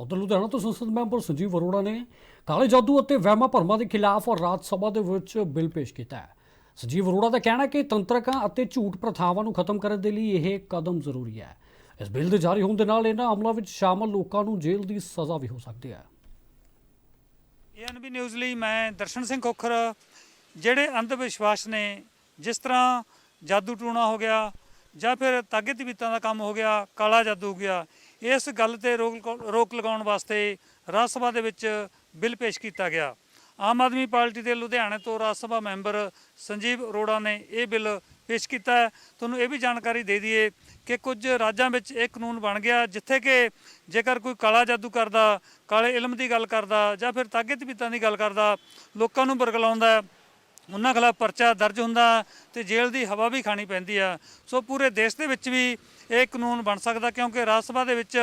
ਤਾਂ ਉੱਧਰ ਲੁਧਿਆਣਾ ਤੋਂ ਸੰਸਦ ਮੈਂਬਰ ਸੰਜੀਵ ਅਰੋੜਾ ਨੇ ਕਾਲੇ ਜਾਦੂ ਅਤੇ ਵਹਿਮਾਂ ਭਰਮਾਂ ਦੇ ਖਿਲਾਫ ਰਾਜ ਸਭਾ ਦੇ ਵਿੱਚ ਬਿੱਲ ਪੇਸ਼ ਕੀਤਾ ਹੈ। ਸੰਜੀਵ ਅਰੋੜਾ ਦਾ ਕਹਿਣਾ ਹੈ ਕਿ ਤੰਤਰਕਾਂ ਅਤੇ ਝੂਠ ਪ੍ਰਥਾਵਾਂ ਨੂੰ ਖਤਮ ਕਰਨ ਦੇ ਲਈ ਇਹ ਕਦਮ ਜ਼ਰੂਰੀ ਹੈ। ਇਸ ਬਿੱਲ ਦੇ ਜਾਰੀ ਹੋਣ ਦੇ ਨਾਲ ਇਹਨਾਂ ਅਮਲਾਂ ਵਿੱਚ ਸ਼ਾਮਲ ਲੋਕਾਂ ਨੂੰ ਜੇਲ੍ਹ ਦੀ ਸਜ਼ਾ ਵੀ ਹੋ ਸਕਦੀ ਹੈ। ਏਐਨਬੀ ਨਿਊਜ਼ ਲਈ ਮੈਂ ਦਰਸ਼ਨ ਸਿੰਘ ਖੋਖਰ, ਜਿਹੜੇ ਅੰਧ ਵਿਸ਼ਵਾਸ ਨੇ, ਜਿਸ ਤਰ੍ਹਾਂ ਜਾਦੂ ਟੂਣਾ ਹੋ ਗਿਆ ਜਾਂ ਫਿਰ ਤਾਗੇ ਤਬੀਤਾਂ ਦਾ ਕੰਮ ਹੋ ਗਿਆ, ਕਾਲਾ ਜਾਦੂ ਹੋ ਗਿਆ ਇਸ ਗੱਲ ਤੇ ਰੋਕ ਰੋਕ ਲਗਾਉਣ ਵਾਸਤੇ ਰਾਜ ਸਭਾ ਦੇ ਵਿੱਚ ਬਿੱਲ ਪੇਸ਼ ਕੀਤਾ ਗਿਆ। ਆਮ ਆਦਮੀ ਪਾਰਟੀ ਦੇ ਲੁਧਿਆਣੇ ਤੋਂ ਰਾਜ ਸਭਾ ਮੈਂਬਰ ਸੰਜੀਵ ਅਰੋੜਾ ਨੇ ਇਹ ਬਿੱਲ ਪੇਸ਼ ਕੀਤਾ ਹੈ। ਤੁਹਾਨੂੰ ਇਹ ਵੀ ਜਾਣਕਾਰੀ ਦੇ ਦਈਏ ਕਿ ਕੁਝ ਰਾਜਾਂ ਵਿੱਚ ਇਹ ਕਾਨੂੰਨ ਬਣ ਗਿਆ, ਜਿੱਥੇ ਕਿ ਜੇਕਰ ਕੋਈ ਕਾਲਾ ਜਾਦੂ ਕਰਦਾ, ਕਾਲੇ ਇਲਮ ਦੀ ਗੱਲ ਕਰਦਾ ਜਾਂ ਫਿਰ ਤਾਗੇ ਤਬੀਤਾਂ ਦੀ ਗੱਲ ਕਰਦਾ, ਲੋਕਾਂ ਨੂੰ ਬਰਗਲਾਉਂਦਾ ਉਹਨਾਂ ਖਿਲਾਫ ਪਰਚਾ ਦਰਜ ਹੁੰਦਾ ਤੇ ਜੇਲ੍ਹ ਦੀ ਹਵਾ ਵੀ ਖਾਣੀ ਪੈਂਦੀ ਆ। ਸੋ ਪੂਰੇ ਦੇਸ਼ ਦੇ ਵਿੱਚ ਵੀ ਇਹ ਕਾਨੂੰਨ ਬਣ ਸਕਦਾ ਕਿਉਂਕਿ ਰਾਜ ਸਭਾ ਦੇ ਵਿੱਚ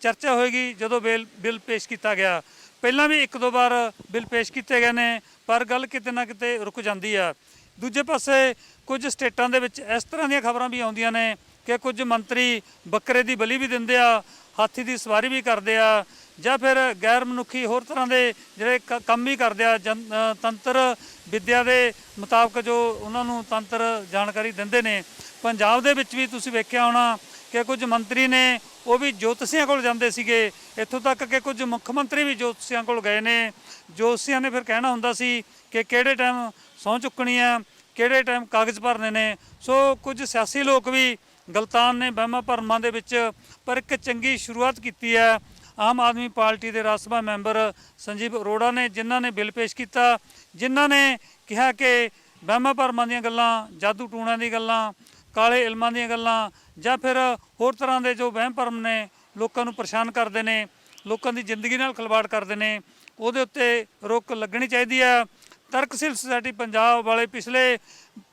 ਚਰਚਾ ਹੋਏਗੀ ਜਦੋਂ ਬਿੱਲ ਬਿੱਲ ਪੇਸ਼ ਕੀਤਾ ਗਿਆ। ਪਹਿਲਾਂ ਵੀ ਇੱਕ ਦੋ ਵਾਰ ਬਿੱਲ ਪੇਸ਼ ਕੀਤੇ ਗਏ ਨੇ, ਪਰ ਗੱਲ ਕਿਤੇ ਨਾ ਕਿਤੇ ਰੁਕ ਜਾਂਦੀ ਆ। ਦੂਜੇ ਪਾਸੇ ਕੁਝ ਸਟੇਟਾਂ ਦੇ ਵਿੱਚ ਇਸ ਤਰ੍ਹਾਂ ਦੀਆਂ ਖਬਰਾਂ ਵੀ ਆਉਂਦੀਆਂ ਨੇ ਕਿ ਕੁਝ ਮੰਤਰੀ ਬੱਕਰੇ ਦੀ ਬਲੀ ਵੀ ਦਿੰਦੇ ਆ, ਹਾਥੀ ਦੀ ਸਵਾਰੀ ਵੀ ਕਰਦੇ ਆ। ਜਾਂ ਫਿਰ ਗੈਰ ਮਨੁੱਖੀ ਹੋਰ ਤਰ੍ਹਾਂ ਦੇ ਜਿਹੜੇ ਕ- ਕੰਮ ਵੀ ਕਰਦੇ ਆ, ਜਨ- ਤੰਤਰ ਵਿੱਦਿਆ ਦੇ ਮੁਤਾਬਕ ਜੋ ਉਹਨਾਂ ਨੂੰ ਤੰਤਰ ਜਾਣਕਾਰੀ ਦਿੰਦੇ ਨੇ। ਪੰਜਾਬ ਦੇ ਵਿੱਚ ਵੀ ਤੁਸੀਂ ਵੇਖਿਆ ਹੋਣਾ ਕਿ ਕੁਝ ਮੰਤਰੀ ਨੇ ਉਹ ਵੀ ਜੋਤਸ਼ੀਆਂ ਕੋਲ ਜਾਂਦੇ ਸੀਗੇ। ਇੱਥੋਂ ਤੱਕ ਕਿ ਕੁਝ ਮੁੱਖ ਮੰਤਰੀ ਵੀ ਜੋਤਸ਼ੀਆਂ ਕੋਲ ਗਏ ਨੇ। ਜੋਤਸ਼ੀਆਂ ਨੇ ਫਿਰ ਕਹਿਣਾ ਹੁੰਦਾ ਸੀ ਕਿ ਕਿਹੜੇ ਟਾਈਮ ਸਹੁੰ ਚੁੱਕਣੀ ਆ ਕਿਹੜੇ ਟਾਈਮ ਕਾਗਜ਼ ਭਰਨੇ ਨੇ। ਸੋ ਕੁਝ ਸਿਆਸੀ ਲੋਕ ਵੀ ਗਲਤਾਨ ਨੇ, ਵਹਿਮਾਂ ਭਰਮਾਂ ਦੇ ਵਿੱਚ, ਪਰ ਇੱਕ ਚੰਗੀ ਸ਼ੁਰੂਆਤ ਕੀਤੀ ਹੈ। ਆਮ ਆਦਮੀ ਪਾਰਟੀ ਦੇ ਰਾਜ ਸਭਾ ਮੈਂਬਰ ਸੰਜੀਵ ਅਰੋੜਾ ਨੇ, ਜਿਨ੍ਹਾਂ ਨੇ ਬਿੱਲ ਪੇਸ਼ ਕੀਤਾ, ਜਿਨ੍ਹਾਂ ਨੇ ਕਿਹਾ ਕਿ ਵਹਿਮਾਂ ਭਰਮਾਂ ਦੀਆਂ ਗੱਲਾਂ, ਜਾਦੂ ਟੂਣਿਆਂ ਦੀ ਗੱਲਾਂ, ਕਾਲੇ ਇਲਮਾਂ ਦੀਆਂ ਗੱਲਾਂ ਜਾਂ ਫਿਰ ਹੋਰ ਤਰ੍ਹਾਂ ਦੇ ਜੋ ਵਹਿਮ ਭਰਮ ਨੇ, ਲੋਕਾਂ ਨੂੰ ਪਰੇਸ਼ਾਨ ਕਰਦੇ ਨੇ, ਲੋਕਾਂ ਦੀ ਜ਼ਿੰਦਗੀ ਨਾਲ ਖਿਲਵਾੜ ਕਰਦੇ ਨੇ, ਉਹਦੇ ਉੱਤੇ ਰੋਕ ਲੱਗਣੀ ਚਾਹੀਦੀ ਹੈ। ਤਰਕਸ਼ੀਲ ਸੁਸਾਇਟੀ ਪੰਜਾਬ ਵਾਲੇ ਪਿਛਲੇ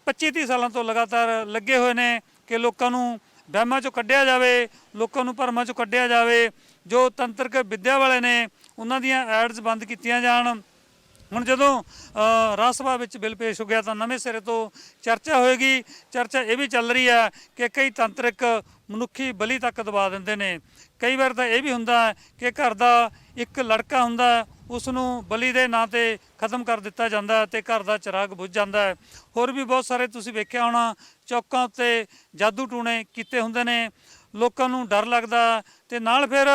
25-30 ਸਾਲਾਂ ਤੋਂ ਲਗਾਤਾਰ ਲੱਗੇ ਹੋਏ ਨੇ ਕਿ ਲੋਕਾਂ ਨੂੰ ਵਹਿਮਾਂ ਚੋਂ ਕੱਢਿਆ ਜਾਵੇ, ਲੋਕਾਂ ਨੂੰ ਭਰਮਾਂ ਚੋਂ ਕੱਢਿਆ ਜਾਵੇ। ਜੋ ਤੰਤਰਕ ਵਿੱਦਿਆ ਵਾਲੇ ਨੇ ਉਹਨਾਂ ਦੀਆਂ ਐਡਸ ਬੰਦ ਕੀਤੀਆਂ ਜਾਣ। ਹੁਣ ਜਦੋਂ ਰਾਜ ਸਭਾ ਵਿੱਚ ਬਿੱਲ ਪੇਸ਼ ਹੋ ਗਿਆ ਤਾਂ ਨਵੇਂ ਸਿਰੇ ਤੋਂ ਚਰਚਾ ਹੋਏਗੀ। ਚਰਚਾ ਇਹ ਵੀ ਚੱਲ ਰਹੀ ਹੈ ਕਿ ਕਈ ਤੰਤਰਿਕ ਮਨੁੱਖੀ ਬਲੀ ਤੱਕ ਦਬਾ ਦਿੰਦੇ ਨੇ। ਕਈ ਵਾਰ ਤਾਂ ਇਹ ਵੀ ਹੁੰਦਾ ਕਿ ਘਰ ਦਾ ਇੱਕ ਲੜਕਾ ਹੁੰਦਾ ਹੈ, ਉਸ ਨੂੰ ਬਲੀ ਦੇ ਨਾਂ ਤੇ ਖਤਮ ਕਰ ਦਿੱਤਾ ਜਾਂਦਾ ਹੈ ਤੇ ਘਰ ਦਾ ਚਿਰਾਗ ਬੁਝ ਜਾਂਦਾ ਹੋਰ ਵੀ ਬਹੁਤ ਸਾਰੇ ਤੁਸੀਂ ਵੇਖਿਆ ਹੋਣਾ ਚੌਕਾਂ ਉੱਤੇ ਜਾਦੂ ਟੂਣੇ ਕੀਤੇ ਹੁੰਦੇ ਨੇ। ਲੋਕਾਂ ਨੂੰ ਡਰ ਲੱਗਦਾ ਤੇ ਨਾਲ ਫਿਰ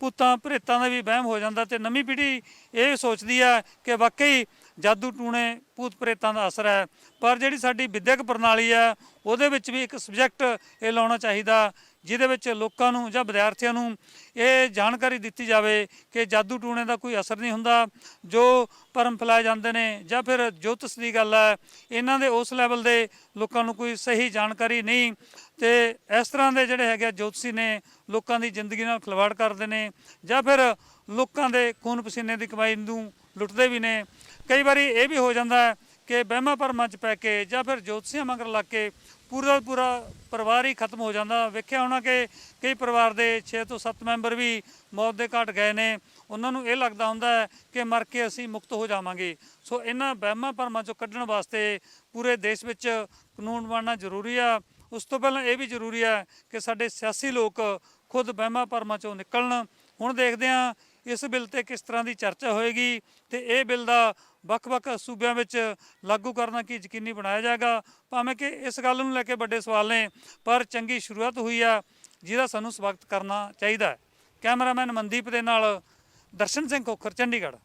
ਭੂਤਾਂ ਪ੍ਰੇਤਾਂ ਦਾ ਵੀ ਵਹਿਮ ਹੋ ਜਾਂਦਾ ਤੇ ਨਵੀਂ ਪੀੜ੍ਹੀ ਇਹ ਸੋਚਦੀ ਆ ਕਿ ਵਾਕਈ ਜਾਦੂ ਟੂਣੇ ਭੂਤ ਪ੍ਰੇਤਾਂ ਦਾ ਅਸਰ ਹੈ। ਪਰ ਜਿਹੜੀ ਸਾਡੀ ਵਿਦਿਅਕ ਪ੍ਰਣਾਲੀ ਹੈ, ਉਹਦੇ ਵਿੱਚ ਵੀ ਇੱਕ ਸਬਜੈਕਟ ਇਹ ਲਾਉਣਾ ਚਾਹੀਦਾ, ਜਿਹਦੇ ਵਿੱਚ ਲੋਕਾਂ ਨੂੰ ਜਾਂ ਵਿਦਿਆਰਥੀਆਂ ਨੂੰ ਇਹ ਜਾਣਕਾਰੀ ਦਿੱਤੀ ਜਾਵੇ ਕਿ ਜਾਦੂ ਟੂਣੇ ਦਾ ਕੋਈ ਅਸਰ ਨਹੀਂ ਹੁੰਦਾ, ਜੋ ਭਰਮ ਫੈਲਾਏ ਜਾਂਦੇ ਨੇ ਜਾਂ ਫਿਰ ਜੋਤਸ ਦੀ ਗੱਲ ਹੈ, ਇਹਨਾਂ ਦੇ ਉਸ ਲੈਵਲ ਦੇ ਲੋਕਾਂ ਨੂੰ ਕੋਈ ਸਹੀ ਜਾਣਕਾਰੀ ਨਹੀਂ। ਤੇ ਇਸ ਤਰ੍ਹਾਂ ਦੇ ਜਿਹੜੇ ਹੈਗੇ ਆ ਜੋਤਸ਼ੀ ਨੇ, ਲੋਕਾਂ ਦੀ ਜ਼ਿੰਦਗੀ ਨਾਲ ਖਿਲਵਾੜ ਕਰਦੇ ਨੇ ਜਾਂ ਫਿਰ ਲੋਕਾਂ ਦੇ ਖੂਨ ਪਸੀਨੇ ਦੀ ਕਮਾਈ ਨੂੰ ਲੁੱਟਦੇ ਵੀ ਨੇ। ਕਈ ਵਾਰੀ ਇਹ ਵੀ ਹੋ ਜਾਂਦਾ ਹੈ ਕਿ ਵਹਿਮਾਂ ਭਰਮਾਂ ਚ ਪੈ ਕੇ ਜਾਂ ਫਿਰ ਜੋਤਸ਼ੀਆਂ ਮਗਰ ਲੱਗ ਕੇ ਪੂਰਾ ਪੂਰਾ ਪਰਿਵਾਰ ਹੀ ਖਤਮ ਹੋ ਜਾਂਦਾ। ਵੇਖਿਆ ਹੋਣਾ ਕਿ ਕਈ ਪਰਿਵਾਰ ਦੇ 6 ਤੋਂ 7 ਮੈਂਬਰ ਵੀ ਮੌਤ ਦੇ ਘਾਟ ਗਏ ਨੇ। ਉਹਨਾਂ ਨੂੰ ਇਹ ਲੱਗਦਾ ਹੁੰਦਾ ਹੈ ਕਿ ਮਰ ਕੇ ਅਸੀਂ ਮੁਕਤ ਹੋ ਜਾਵਾਂਗੇ। ਸੋ ਇਹਨਾਂ ਵਹਿਮਾਂ ਭਰਮਾਂ ਚੋਂ ਕੱਢਣ ਵਾਸਤੇ ਪੂਰੇ ਦੇਸ਼ ਵਿੱਚ ਕਾਨੂੰਨ ਬਣਨਾ ਜ਼ਰੂਰੀ ਆ। ਉਸ ਤੋਂ ਪਹਿਲਾਂ ਇਹ ਵੀ ਜ਼ਰੂਰੀ ਹੈ ਕਿ ਸਾਡੇ ਸਿਆਸੀ ਲੋਕ ਖੁਦ ਵਹਿਮਾਂ ਭਰਮਾਂ ਚੋਂ ਨਿਕਲਣ। ਹੁਣ ਦੇਖਦੇ ਹਾਂ ਇਸ ਬਿੱਲ ਤੇ ਕਿਸ ਤਰ੍ਹਾਂ ਦੀ ਚਰਚਾ ਹੋਏਗੀ ਤੇ ਇਹ ਬਿੱਲ ਦਾ ਵੱਖ-ਵੱਖ ਸੂਬਿਆਂ ਵਿੱਚ ਲਾਗੂ ਕਰਨਾ ਕੀ ਯਕੀਨੀ ਬਣਾਇਆ ਜਾਏਗਾ? ਭਾਵੇਂ ਕਿ ਇਸ ਗੱਲ ਨੂੰ ਲੈ ਕੇ ਵੱਡੇ ਸਵਾਲ ਨੇ, ਪਰ ਚੰਗੀ ਸ਼ੁਰੂਆਤ ਹੋਈ ਆ, ਜਿਹਦਾ ਸਾਨੂੰ ਸਵਾਗਤ ਕਰਨਾ ਚਾਹੀਦਾ ਹੈ। ਕੈਮਰਾਮੈਨ ਮਨਦੀਪ ਦੇ ਨਾਲ ਦਰਸ਼ਨ ਸਿੰਘ ਖੋਖਰ, ਚੰਡੀਗੜ੍ਹ।